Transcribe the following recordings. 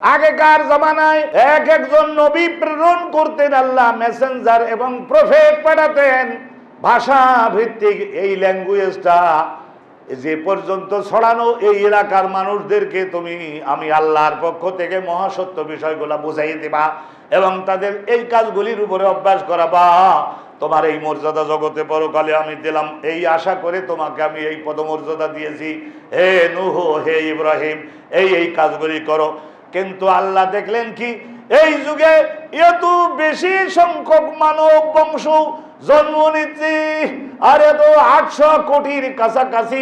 আগেকার জমানায় এক একজন নবী প্রেরণ করতেন আল্লাহ মেসেঞ্জার এবং প্রফেট পাঠাতেন। ভাষা ভিত্তিক এই ল্যাঙ্গুয়েজটা যে পর্যন্ত ছড়ানো এই এলাকার মানুষদেরকে তুমি, আমি আল্লাহর পক্ষ থেকে মহাসত্য বিষয়গুলো বুঝাই দিবা এবং তাদের এই কাজগুলির উপরে অভ্যাস করাবা। তোমার এই মর্যাদা জগতে পরকালে আমি দিলাম, এই আশা করে তোমাকে আমি এই পদমর্যাদা দিয়েছি। হে নুহ, হে ইব্রাহিম, এই এই কাজগুলি করো। কিন্তু আল্লাহ দেখলেন কি? এই যুগে এত বেশি সংখ্যক মানব বংশ জন্ম নিচ্ছে, আর এত আটশো কোটির কাছাকাছি,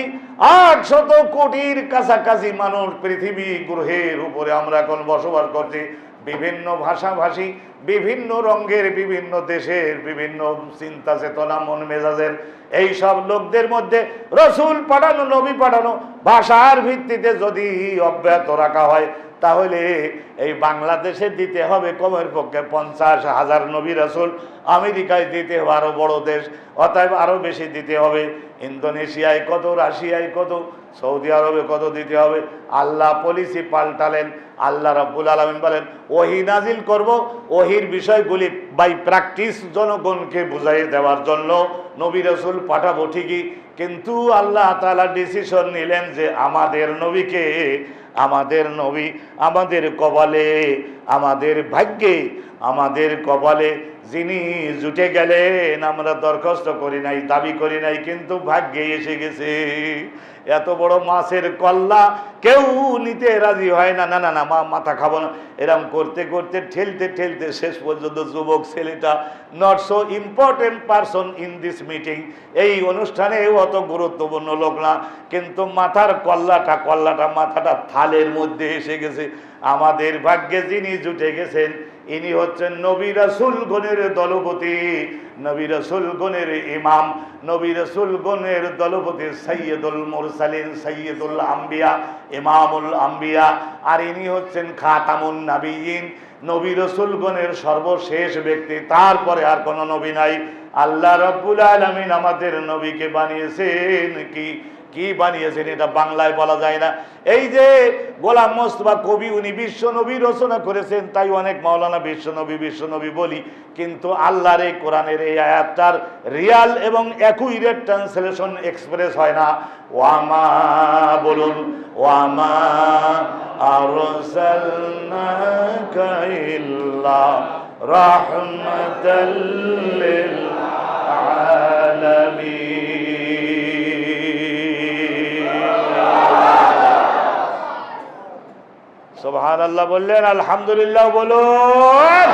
আটশত কোটির কাছাকাছি মানুষ পৃথিবী গ্রহের উপরে আমরা এখন বসবাস করছি। বিভিন্ন ভাষাভাষী, বিভিন্ন রঙের, বিভিন্ন দেশের, বিভিন্ন চিন্তা চেতনা, মন মেজাজের এই সব লোকদের মধ্যে রসুল পাঠানো, নবী পাঠানো ভাষার ভিত্তিতে যদি অব্যাহত রাখা হয় তাহলে এই বাংলাদেশে দিতে হবে কমের পক্ষে পঞ্চাশ হাজার নবী রাসুল, আমেরিকায় দিতে হবে আরও বড় দেশ, অতএব আরও বেশি দিতে হবে, ইন্দোনেশিয়ায় কত, রাশিয়ায় কত, সৌদি আরবে কত দিতে হবে, আল্লাহ পলিসি পাল্টালেন, আল্লাহ রব্বুল আলমিন বলেন, ওহি নাজিল করব, ওহির বিষয়গুলি বাই প্র্যাকটিস জনগণকে বুঝাই দেওয়ার জন্য নবী রসুল পাঠাবো ঠিকই, কিন্তু আল্লাহ তালা ডিসিশন নিলেন যে আমাদের নবীকে, আমাদের নবী আমাদের কপালে, আমাদের ভাগ্যে, আমাদের কপালে যিনি জুটে গেলেন, আমরা দরখাস্ত করি নাই, দাবি করি নাই, কিন্তু ভাগ্যে এসে গেছে। এত বড় মাছের কল্লা, কেউ নিতে রাজি হয় না। না না না, মা মাথা খাব না। এরম করতে করতে, ঠেলতে ঠেলতে শেষ পর্যন্ত যুবক ছেলেটা not so important person in this meeting এই অনুষ্ঠানে অত গুরুত্বপূর্ণ লোক না। কিন্তু মাথার কল্লাটা কল্লাটা মাথাটা থালের মধ্যে এসে গেছে। আমাদের ভাগ্যে যিনি জুটে গেছেন, ইনি হচ্ছেন নবী গণের দলপতি। নবী রাসুল গণের ইমাম, নবী রাসুল গণের দলপতি সৈয়দুল মুরসালিন সৈয়দুল আম্বিয়া, ইমামুল আম্বিয়া, আর ইনি হচ্ছেন খাতামুন নাবিয়িন নবী রসুলগণের সর্বশেষ ব্যক্তি। তারপরে আর কোনো নবী নাই। আল্লাহ রব্বুল আলমিন আমাদের নবীকে বানিয়েছেন কি? কি বানিয়েছেন এটা বাংলায় বলা যায় না। এই যে গোলাম মোস্তফা কবি, উনি বিশ্ব নবী রচনা করেছেন, তাই অনেক মাওলানা বিশ্ব নবী বিশ্ব নবী বলি। কিন্তু আল্লাহর এই কোরআনের এই আয়াতটার রিয়াল এবং অ্যাকুইরেট ট্রান্সলেশন এক্সপ্রেস হয় না। ওয়ামা বলুন ওয়ামা আরসালনাকা ইল্লা রাহমাতাল আল্লাহ বললেন আলহামদুলিল্লাহ বলুন।